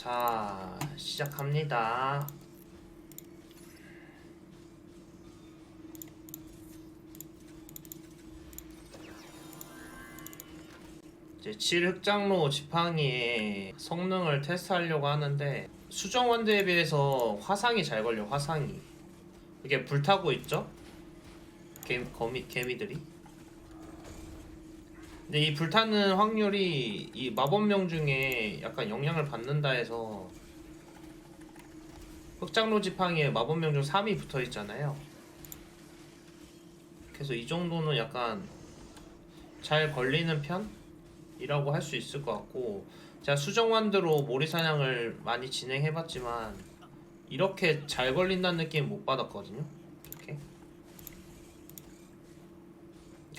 자, 시작합니다. 이제 7흑장로 지팡이의 성능을 테스트하려고 하는데 수정원대에 비해서 화상이 잘 걸려 화상이 이게 불타고 있죠? 개, 거미, 개미들이 근데 이 불타는 확률이 이 마법명 중에 약간 영향을 받는다 해서 흑장로 지팡이에 마법명 중 3이 붙어 있잖아요 그래서 이 정도는 약간 잘 걸리는 편이라고 할 수 있을 것 같고 제가 수정완드로 모리 사냥을 많이 진행해봤지만 이렇게 잘 걸린다는 느낌 못 받았거든요. 이렇게.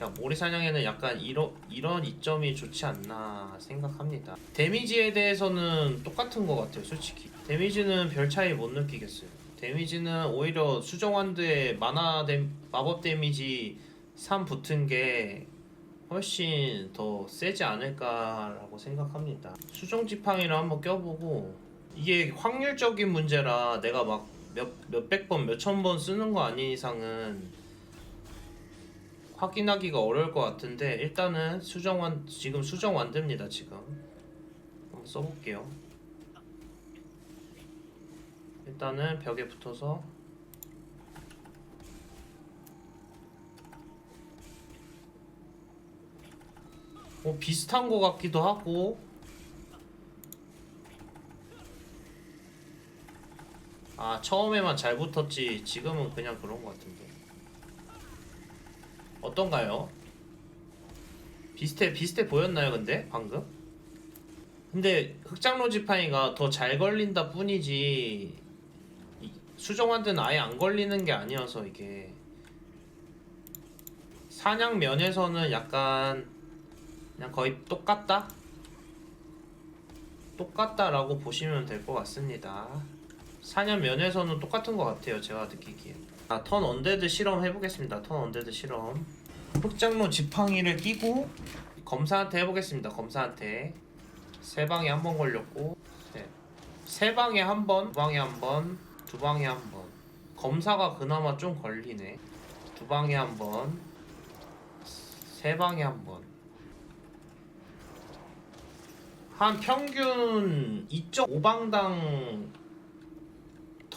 그러니까 모리 사냥에는 약간 이러, 이런 이점이 좋지 않나 생각합니다. 데미지에 대해서는 똑같은 것 같아요, 솔직히. 데미지는 별 차이 못 느끼겠어요. 데미지는 오히려 수정완드의 만화 데, 마법 데미지 3 붙은 게 훨씬 더 세지 않을까라고 생각합니다. 수정 지팡이를 한번 껴보고 이게 확률적인 문제라 내가 막 몇, 몇백 번, 몇천 번 쓰는 거 아닌 이상은 확인하기가 어려울 것 같은데 일단은 수정 완 지금 수정 완됩니다 지금. 한번 써볼게요. 일단은 벽에 붙어서 어, 비슷한 것 같기도 하고. 아 처음에만 잘 붙었지 지금은 그냥 그런 것 같은데 어떤가요? 비슷해 비슷해 보였나요 근데 방금? 근데 흑장로 지팡이가 더 잘 걸린다 뿐이지 이- 수정환드는 아예 안 걸리는 게 아니어서 이게 사냥 면에서는 약간 그냥 거의 똑같다? 똑같다라고 보시면 될 것 같습니다. 사냥 면에서는 똑같은 것 같아요. 제가 느끼기에. 아, 턴 언데드 실험 해보겠습니다. 턴 언데드 실험. 흑장로 지팡이를 끼고 검사한테 해보겠습니다. 검사한테 세 방에 한 번 걸렸고 네. 세 방에 한 번, 두 방에 한 번, 두 방에 한 번. 검사가 그나마 좀 걸리네. 두 방에 한 번, 세 방에 한 번. 한 평균 2.5방당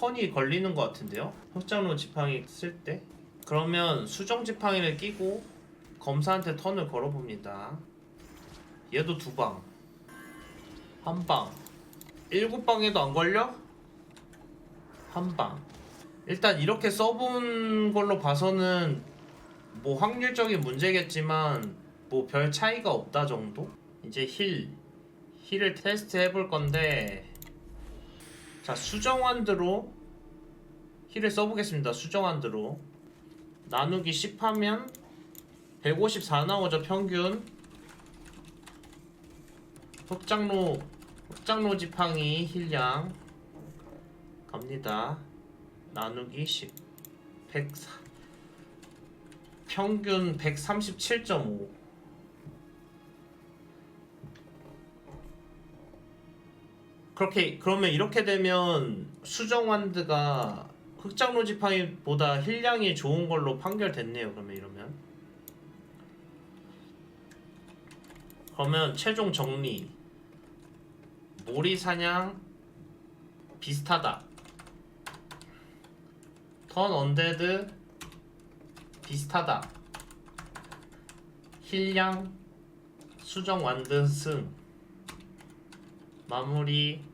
턴이 걸리는 것 같은데요? 흑장로 지팡이 쓸 때? 그러면 수정 지팡이를 끼고 검사한테 턴을 걸어봅니다. 얘도 두 방. 한 방. 일곱 방에도 안 걸려? 한 방. 일단 이렇게 써본 걸로 봐서는 뭐 확률적인 문제겠지만 뭐 별 차이가 없다 정도? 이제 힐. 힐을 테스트 해볼 건데 자 수정환드로 힐을 써보겠습니다. 수정환드로. 나누기 10 하면 154 나오죠 평균. 흑장로 흑장로 지팡이 힐량 갑니다. 나누기 10 104 평균 137.5 그렇게 그러면 이렇게 되면 수정완드가 흑장로 지팡이보다 힐량이 좋은 걸로 판결됐네요. 그러면 이러면 그러면 최종 정리 모리 사냥 비슷하다. 턴 언데드 비슷하다. 힐량 수정 완드 승 마무리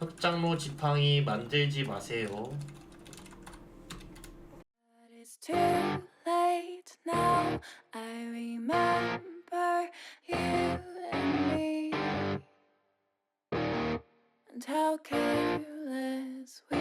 흑장로 지팡이 만들지 마세요. and how careless we